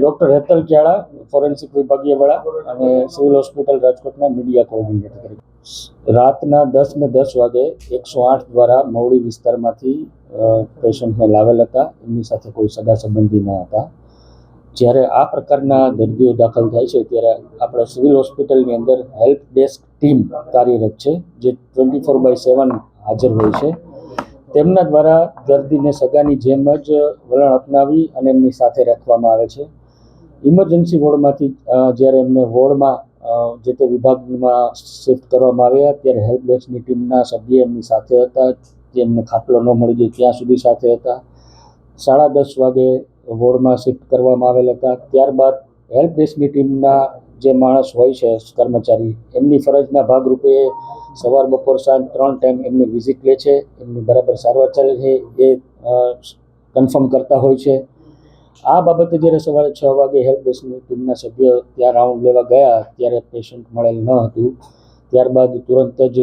Doctor Hetal ક્યાળા, forensic વિભાગીય વડા અને સિવિલ હોસ્પિટલ રાજકોટના મીડિયા કોઓર્ડિનેટર તરીકે. રાતના દસ ને દસ વાગે એકસો આઠ દ્વારા મવડી વિસ્તારમાંથી પેશન્ટને લાવેલ હતા. એમની સાથે કોઈ સગા સંબંધી ન હતા. જ્યારે આ પ્રકારના દર્દીઓ દાખલ થાય છે, ત્યારે આપણે સિવિલ હોસ્પિટલની અંદર હેલ્પ ડેસ્ક ટીમ કાર્યરત છે, જે ટ્વેન્ટી ફોર બાય સેવન હાજર હોય છે. તેમના દ્વારા દર્દીને સગાની જેમ જ વલણ અપનાવી અને એમની સાથે રાખવામાં આવે છે. ઇમરજન્સી વોર્ડમાંથી જ્યારે એમને વોર્ડમાં જે તે વિભાગમાં શિફ્ટ કરવામાં આવ્યા, ત્યારે હેલ્પ ડેસ્કની ટીમના સભ્ય એમની સાથે હતા. જે એમને ખાટલો ન મળી ગયો ત્યાં સુધી સાથે હતા. સાડા દસ વાગે વોર્ડમાં શિફ્ટ કરવામાં આવેલ હતા. ત્યારબાદ હેલ્પ ડેસ્કની ટીમના જે માણસ હોય છે કર્મચારી એમની ફરજના ભાગરૂપે સવાર બપોર સાંજ ત્રણ ટાઈમ એમની વિઝિટ લે છે. એમની બરાબર સારવાર ચાલે છે. એ કન્ફર્મ કરતા હોય છે. આ બાબતે જ્યારે સવારે છ વાગે હેલ્પ ડેસ્કની ટીમના સભ્ય ત્યાં રાઉન્ડ લેવા ગયા ત્યારે પેશન્ટ મળેલ ન હતું. ત્યારબાદ તુરંત જ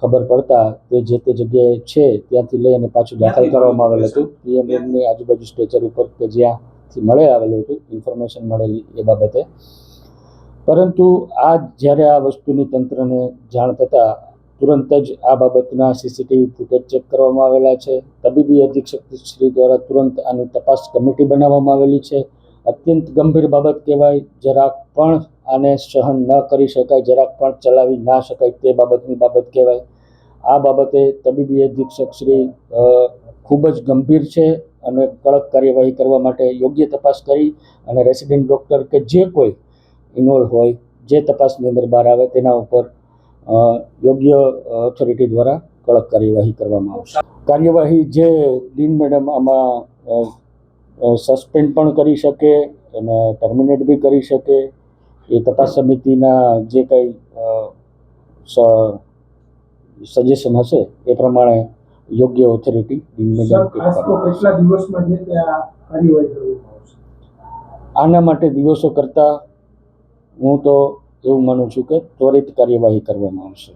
ખબર પડતા તે જે તે જગ્યાએ છે ત્યાંથી લઈ અને પાછું દાખલ કરવામાં આવેલ હતું. પીએમએમની આજુબાજુ સ્ટેચર ઉપર કે જ્યાંથી મળે આવેલું હતું ઇન્ફોર્મેશન મળેલી એ બાબતે. પરંતુ આ જ્યારે આ વસ્તુની તંત્રને જાણ થતાં તુરંત જ આ બાબતના સીસીટીવી ફૂટેજ ચેક કરવામાં આવેલા છે. તબીબી અધિક્ષક શ્રી દ્વારા તુરંત આની તપાસ કમિટી બનાવવામાં આવેલી છે. અત્યંત ગંભીર બાબત કહેવાય, જરાક પણ આને સહન ન કરી શકાય, જરાક પણ ચલાવી ના શકાય તે બાબતની બાબત કહેવાય. આ બાબતે તબીબી અધિક્ષક શ્રી ખૂબ જ ગંભીર છે અને કડક કાર્યવાહી કરવા માટે યોગ્ય તપાસ કરી અને રેસિડેન્ટ ડૉક્ટર કે જે કોઈ ઇન્વોલ્વ હોય જે તપાસની અંદર બહાર આવે તેના ઉપર યોગ્ય ઓથોરિટી દ્વારા કડક કાર્યવાહી કરવામાં આવશે. કાર્યવાહી જે ડીન મેડમ આમાં સસ્પેન્ડ પણ કરી શકે અને ટર્મિનેટ બી કરી શકે એ તપાસ સમિતિના જે કંઈ સજેશન હશે એ પ્રમાણે યોગ્ય ઓથોરિટી ડીન મેડમ કેટલા દિવસમાં જે આના માટે દિવસો કરતાં હું તો એવું માનું છું કે ત્વરિત કાર્યવાહી કરવામાં આવશે.